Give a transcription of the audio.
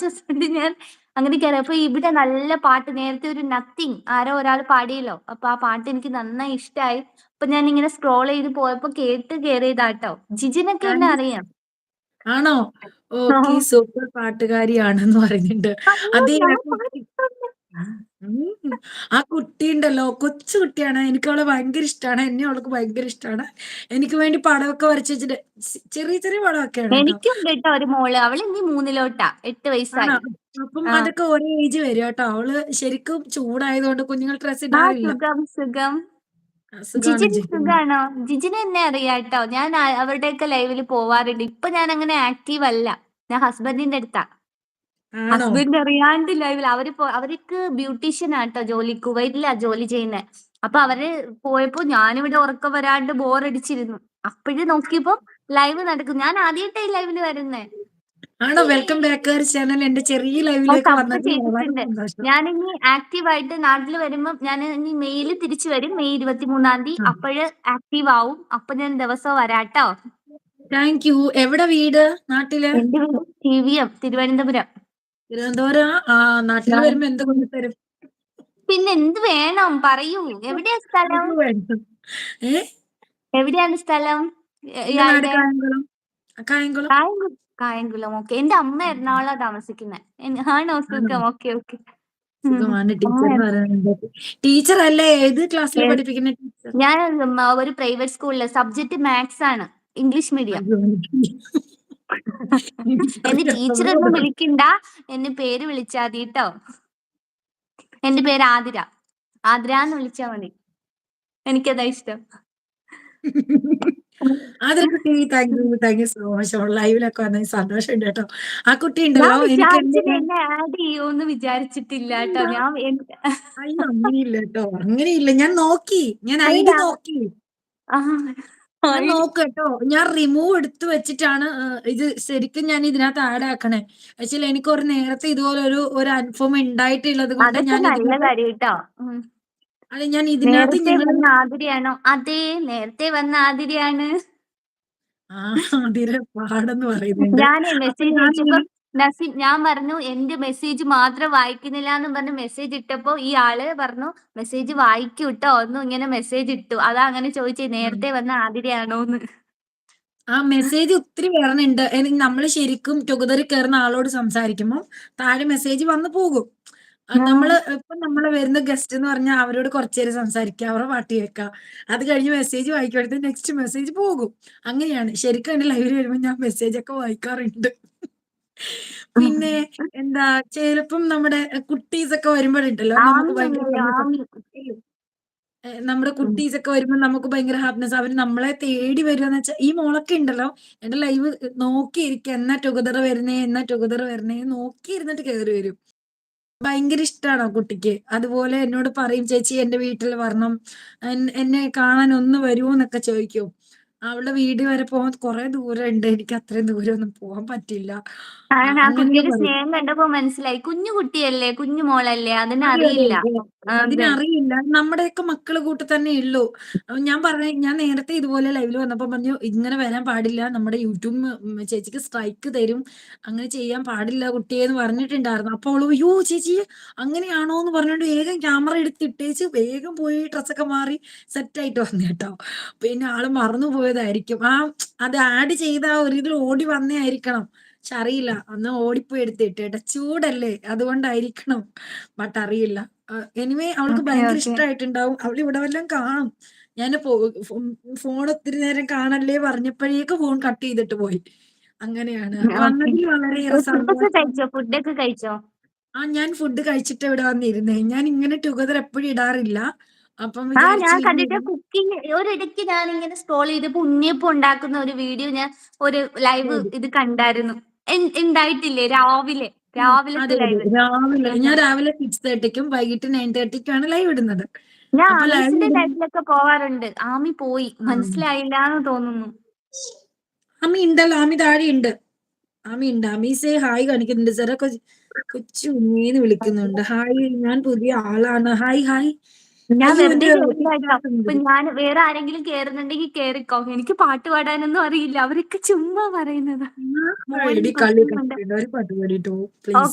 ദിവസം ഞാൻ അങ്ങനെ കയറി അപ്പൊ ഇവിടെ നല്ല പാട്ട് നേരത്തെ ഒരു നത്തിങ് ആരോ ഒരാൾ പാടിയല്ലോ. അപ്പൊ ആ പാട്ട് എനിക്ക് നന്നായി ഇഷ്ടമായി അപ്പൊ ഞാൻ ഇങ്ങനെ സ്ക്രോൾ ചെയ്ത് പോയപ്പോ കേട്ട് കേറിയതാട്ടോ. ജിജിനൊക്കെ എന്നെ അറിയാം. ആണോ? ഓക്കെ. സൂപ്പർ പാട്ടുകാരിയാണെന്ന് പറയുന്നുണ്ട്. അതേ ആ കുട്ടി ഉണ്ടല്ലോ കൊച്ചു കുട്ടിയാണ്. എനിക്ക് അവളെ ഭയങ്കര ഇഷ്ടമാണ് എന്നെ അവൾക്ക് ഭയങ്കര ഇഷ്ടമാണ് എനിക്ക് വേണ്ടി പടമൊക്കെ വരച്ച് വെച്ചിട്ട് ചെറിയ ചെറിയ പടമൊക്കെയാണ് കേട്ടോ. എനിക്കുണ്ട് ട്ടോ ഒരു മോൾ. അവൾ ഇനി 3 8 ആണോ? വയസ്സായി. അപ്പം. അതൊക്കെ ഒരേ ഏജ് വരും കേട്ടോ. അവൾ ശരിക്കും ചൂടായതുകൊണ്ട് കുഞ്ഞുങ്ങൾ ഡ്രസ് ഇടാറില്ല. സുഖം, സുഖം. ആ സുഖാണ് ജിജിന് ജിജിന്. സുഖാണോ? ജിജിനെ എന്നെ അറിയാട്ടോ. ഞാൻ അവരുടെയൊക്കെ ലൈവിൽ പോവാറുണ്ട്. ഇപ്പൊ ഞാൻ അങ്ങനെ ആക്റ്റീവ് അല്ല. ഞാൻ ഹസ്ബൻഡിന്റെ അടുത്താ. ആണോ? ഹസ്ബൻഡ് അറിയാണ്ട് ലൈവിൽ അവർ പോ അവർക്ക് ബ്യൂട്ടീഷ്യനാട്ടോ ജോലി. കുവൈറ്റിലാ ജോലി ചെയ്യുന്നേ. അപ്പൊ അവർ പോയപ്പോ ഞാനിവിടെ ഉറക്കം വരാണ്ട് ബോറടിച്ചിരുന്നു. അപ്പഴ് നോക്കിയപ്പോ ലൈവ് നടക്കുന്നു. ഞാൻ ആദ്യായിട്ടാ ഈ ലൈവിൽ വരുന്നേ. ആണോ? Welcome back our channel. എന്റെ ചെറിയ ആ ലൈവിലേക്ക് സബ് വന്നതിൽ വളരെ ചെയ്തിട്ടുണ്ട്. സന്തോഷം. ഞാനിനി ആക്റ്റീവായിട്ട് നാട്ടിൽ വരുമ്പം ഞാൻ ഇനി മെയിൽ തിരിച്ചു വരും. മെയ് 23 ആ. അപ്പഴ് ആക്റ്റീവ് ആവും. അപ്പൊ ഞാൻ ദിവസം വരാട്ടോ. Thank you. എവിടെ വീട് നാട്ടിൽ? എന്റെ വീട് T V M Thiruvananthapuram. Thiruvananthapuram. നാട്ടിൽ വരുമ്പോ എന്ത് കൊണ്ടുതരും പിന്നെ എന്ത് വേണം പറയൂ. എവിടെയാ സ്ഥലം? എവിടെയാണ് സ്ഥലം? കായംകുളം. കായംകുളം. കായംകു കായംകുളം. ഓക്കെ. എന്റെ അമ്മ എറണാകുളാ താമസിക്കുന്നത് ആണോ? സുഖം. Okay, okay. ടീച്ചർ അല്ലേ? ഏത് ക്ലാസ്സിൽ പഠിപ്പിക്കുന്ന ടീച്ചർ? ഞാൻ ഒരു പ്രൈവറ്റ് സ്കൂളിൽ സബ്ജക്ട് മാത്സ് ആണ്. English medium. എന്നെ ടീച്ചറൊന്നും. വിളിക്കണ്ട. എന്നെ പേര് വിളിച്ചാ കേട്ടോ എന്റെ പേര് ആതിര. ആതിര എന്ന് വിളിച്ചാ മതി. എനിക്കതാ ഇഷ്ടം. ആതിര കുട്ടി thank you. Thank you so much. ലൈവിലൊക്കെ വന്നതിൽ സന്തോഷമുണ്ട് കേട്ടോ. ആ കുട്ടി ഉണ്ടല്ലോ എനിക്ക് വിചാരിച്ചിട്ടില്ലാട്ടോ. എന്താ? ഞാൻ! അങ്ങനെയില്ല കേട്ടോ. അങ്ങനെയില്ല. ഞാൻ നോക്കി. ഞാൻ. ഐഡി നോക്കി. ഞാൻ ഐഡി നോക്കും കേട്ടോ. ഞാൻ റിമൂവ് എടുത്ത് വെച്ചിട്ടാണ് ഇത് ശരിക്കും ഞാൻ ഇതിനകത്ത് ആഡ് ആക്കണേ. വെച്ചാൽ എനിക്ക് ഒരു നേരത്തെ ഇതുപോലെ ഒരു ഒരു അനുഭവം ഉണ്ടായിട്ടുള്ളത് കൊണ്ട് ഞാൻ അതെ ഞാൻ ഇതിനകത്ത് നിങ്ങൾ വന്ന അതെ. നേരത്തെ വന്ന ആതിരിയാണ് ആ ആതിര പാടെന്ന് പറയുന്നുണ്ട്. ഞാനേ മെസ്സേജ് നസീം ഞാൻ പറഞ്ഞു എന്റെ മെസ്സേജ് മാത്രം വായിക്കുന്നില്ല എന്ന് പറഞ്ഞ് മെസ്സേജ് ഇട്ടപ്പോ ഈ ആൾ പറഞ്ഞു മെസ്സേജ് വായിക്കൂ വായിക്കൂട്ടോ ഒന്നും ഇങ്ങനെ മെസ്സേജ് ഇട്ടു. അതാ അങ്ങനെ ചോദിച്ചേ നേരത്തെ വന്ന ആതിരയാണോന്ന്. ആ മെസ്സേജ് ഒത്തിരി വരണുണ്ട്. നമ്മൾ ശരിക്കും ടുഗദറിൽ കയറുന്ന ആളോട് സംസാരിക്കുമ്പോൾ താഴെ മെസ്സേജ് വന്നു പോകും. നമ്മൾ ഇപ്പൊ നമ്മൾ വരുന്ന ഗസ്റ്റ് എന്ന് പറഞ്ഞാൽ അവരോട് കുറച്ചു നേരം സംസാരിക്കുക. അവരുടെ പാട്ട് കേൾക്കുക. അത് കഴിഞ്ഞ് മെസ്സേജ് വായിക്കുമ്പോഴത്തേക്ക് നെക്സ്റ്റ് മെസ്സേജ് പോകും. അങ്ങനെയാണ്. ശരിക്കും എന്റെ ലൈവിൽ വരുമ്പോൾ ഞാൻ മെസ്സേജ് ഒക്കെ വായിക്കാറുണ്ട്. പിന്നെ എന്താ ചിലപ്പം നമ്മുടെ കുട്ടീസ് ഒക്കെ വരുമ്പോഴുണ്ടല്ലോ നമുക്ക് ഭയങ്കര നമ്മുടെ കുട്ടീസ് ഒക്കെ വരുമ്പോ നമുക്ക് ഭയങ്കര ഹാപ്പിനെസ് അവർ നമ്മളെ തേടി വരിക എന്ന് വെച്ചാൽ ഈ മോളൊക്കെ ഉണ്ടല്ലോ എന്റെ ലൈവ് നോക്കിയിരിക്കുക എന്നാ ടുഗദർ വരുന്നേ? എന്നാ ടുഗദർ വരുന്നേ? നോക്കിയിരുന്നിട്ട് കയറി വരും. ഭയങ്കര ഇഷ്ടാണ് ആ കുട്ടിക്ക്. അതുപോലെ എന്നോട് പറയും ചേച്ചി എന്റെ വീട്ടിൽ വരണം. എന്നെ കാണാൻ ഒന്ന് വരുവോന്നൊക്കെ ചോദിക്കും. അവളുടെ വീട് വരെ പോകാൻ കുറെ ഉണ്ട് എനിക്ക് അത്രയും ദൂരമൊന്നും പോകാൻ പറ്റില്ല. ആ കുട്ടിയുടെ സ്നേഹം കണ്ടപ്പോ മനസ്സിലായി. കുഞ്ഞു കുട്ടിയല്ലേ? കുഞ്ഞു മോളല്ലേ? അതെ, അതെ. അതിനറിയില്ല. അതെ. അതെ. അതിനറിയില്ല. നമ്മുടെയൊക്കെ മക്കൾ കൂട്ട് തന്നെ ഉള്ളൂ. ഞാൻ പറഞ്ഞ ഞാൻ നേരത്തെ ഇതുപോലെ ലൈവിൽ വന്നപ്പോ പറഞ്ഞു ഇങ്ങനെ വരാൻ പാടില്ല. നമ്മുടെ യൂട്യൂബ് ചേച്ചിക്ക് സ്ട്രൈക്ക് തരും. അങ്ങനെ ചെയ്യാൻ പാടില്ല കുട്ടിയെന്ന് പറഞ്ഞിട്ടുണ്ടായിരുന്നു. അപ്പൊ അവൾ അയ്യോ ചേച്ചി അങ്ങനെയാണോ എന്ന് പറഞ്ഞുകൊണ്ട് വേഗം ക്യാമറ എടുത്തിട്ടേച്ച് വേഗം പോയി ഡ്രസ്സൊക്കെ മാറി സെറ്റായിട്ട് വന്നു കേട്ടോ. പിന്നെ ആൾ മറന്നു പോയതായിരിക്കും. ആ അത് ആഡ് ചെയ്ത ആ ഒരു ഇതിൽ ഓടി വന്നേ ആയിരിക്കണം. പക്ഷെ അറിയില്ല. അന്ന് ഓടിപ്പോയി എടുത്തിട്ട് കേട്ടോ. ചൂടല്ലേ അതുകൊണ്ടായിരിക്കണം. ബട്ട് അറിയില്ല. എനിവേ അവൾക്ക് ഭയങ്കര ഇഷ്ടമായിട്ടുണ്ടാവും അവൾ ഇവിടെ വല്ലതും കാണും. ഞാൻ ഫോൺ ഒത്തിരി നേരം കാണല്ലേ പറഞ്ഞപ്പോഴേക്ക് ഫോൺ കട്ട് ചെയ്തിട്ട് പോയി. അങ്ങനെയാണ്. കഴിച്ചോ? ആ ഞാൻ ഫുഡ് കഴിച്ചിട്ട് ഇവിടെ വന്നിരുന്നേ. ഞാൻ ഇങ്ങനെ ടുഗദർ എപ്പോഴും ഇടാറില്ല. അപ്പം ആ ഞാൻ കണ്ടിട്ട്. കുക്കിംഗ് ഒരിടയ്ക്ക് ഇങ്ങനെ സ്ക്രോൾ ചെയ്തപ്പോ ഉണ്ണിയപ്പം ഉണ്ടാക്കുന്ന ഒരു വീഡിയോ ഞാൻ ഒരു ലൈവ് ഇത് കണ്ടായിരുന്നു. ഉണ്ടായിട്ടില്ലേ രാവിലെ രാവിലെ? രാവിലെ ഞാൻ രാവിലെ സിക്സ് തേർട്ടിക്കും വൈകിട്ട് 9:30ക്കുമാണ് ലൈവ് ഇടുന്നത്. ഞാൻ ആമീസിന്റെ ലൈവിലൊക്കെ പോവാറുണ്ട്. ആമി പോയി. മനസ്സിലായില്ല എന്ന് തോന്നുന്നു. ആമി ഉണ്ടല്ലോ. ആമി താഴെയുണ്ട്. ആമി ഉണ്ട്. ആമി സേ ഹായ് കാണിക്കുന്നുണ്ട്. സെറ കൊച്ച് കൊച്ചു ഉണ്ണീന്ന് വിളിക്കുന്നുണ്ട്. ഹായ് ഞാൻ പുതിയ ആളാണ്. Hi hi. ഞാൻ വെറുതെ കേറുന്നതാട്ടോ. ഞാൻ വേറെ ആരെങ്കിലും കേറുന്നുണ്ടെങ്കിൽ കേറിക്കോ. എനിക്ക് പാട്ട് പാടാനൊന്നും അറിയില്ല. അവരൊക്കെ ചുമ്മാ പറയുന്നതാ. മോനും എടി കളി പ്രശ്നമുണ്ട്. ഒരു പ്ലീസ്